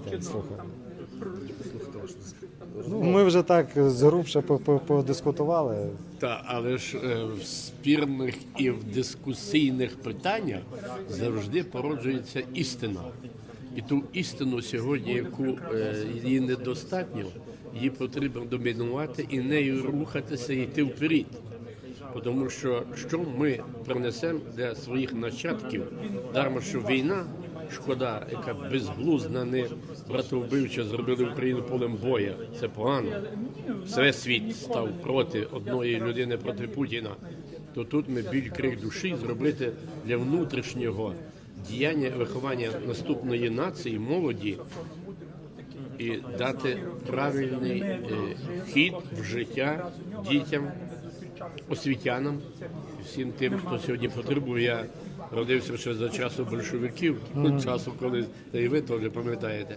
таке? Слухай. Ну, ми вже так зрубше по- по- подискутували. Та, але ж е, в спірних і в дискусійних питаннях завжди породжується істина. І ту істину сьогодні, яку е, її недостатньо, її потрібно домінувати і нею рухатися і йти вперед. Тому що що ми принесемо для своїх нащадків, дарма що війна, шкода, яка безглузна, не братовбивча, зробили Україну полем боя. Це погано. Все світ став проти одної людини проти Путіна. То тут ми біль крик душі зробити для внутрішнього діяння виховання наступної нації, молоді і дати правильний е, хід в життя дітям, освітянам, всім тим, хто сьогодні потребує. Родився ще за часу большевиків, часу, коли та і ви теж пам'ятаєте.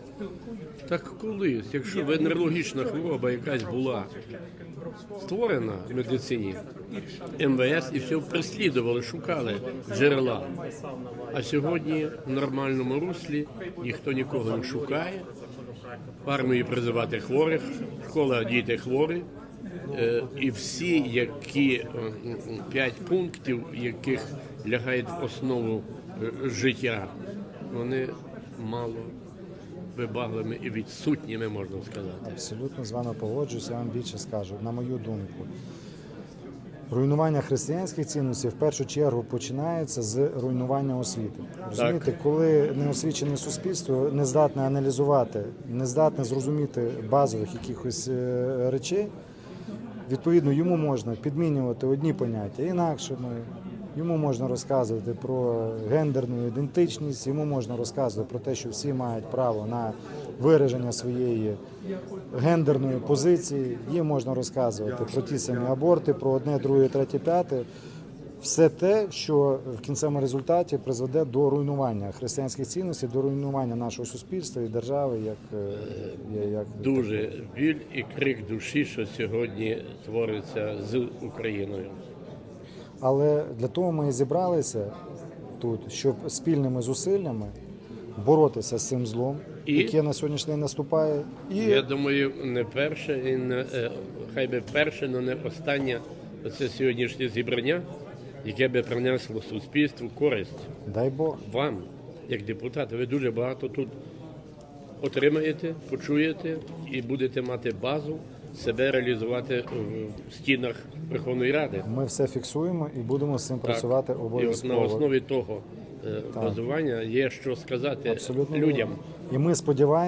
Так колись, якщо венерологічна хвороба якась була створена в медицині, МВС і все переслідували, шукали джерела. А сьогодні в нормальному руслі ніхто нікого не шукає. В армії призивати хворих, школа діти хворі. Е, І всі, які п'ять пунктів, яких лягають в основу е, життя, вони мало вибагливими і відсутніми, можна сказати. Абсолютно з вами погоджуюся, я вам більше скажу. На мою думку, руйнування християнських цінностей в першу чергу починається з руйнування освіти. Розумієте, коли неосвічене суспільство не здатне аналізувати, не здатне зрозуміти базових якихось е, речей, відповідно йому можна підмінювати одні поняття інакшими. Йому можна розказувати про гендерну ідентичність, йому можна розказувати про те, що всі мають право на вираження своєї гендерної позиції. Їм можна розказувати про ті самі аборти, про одне, друге, третє, п'яте. Все те, що в кінцевому результаті призведе до руйнування християнських цінностей, до руйнування нашого суспільства і держави, як, е, як Дуже біль і крик душі, що сьогодні твориться з Україною. Але для того ми і зібралися тут, щоб спільними зусиллями боротися з цим злом, І? яке на сьогоднішній день наступає, і Я думаю, не перше і не е, хай би перше, але не останнє це сьогоднішнє зібрання, яке би принесло суспільству користь дай Бог. вам, як депутати. Ви дуже багато тут отримаєте, почуєте і будете мати базу себе реалізувати в стінах Верховної Ради. Ми все фіксуємо і будемо з цим працювати І от на основі того е, базування є що сказати Абсолютно людям. І ми сподіваємося.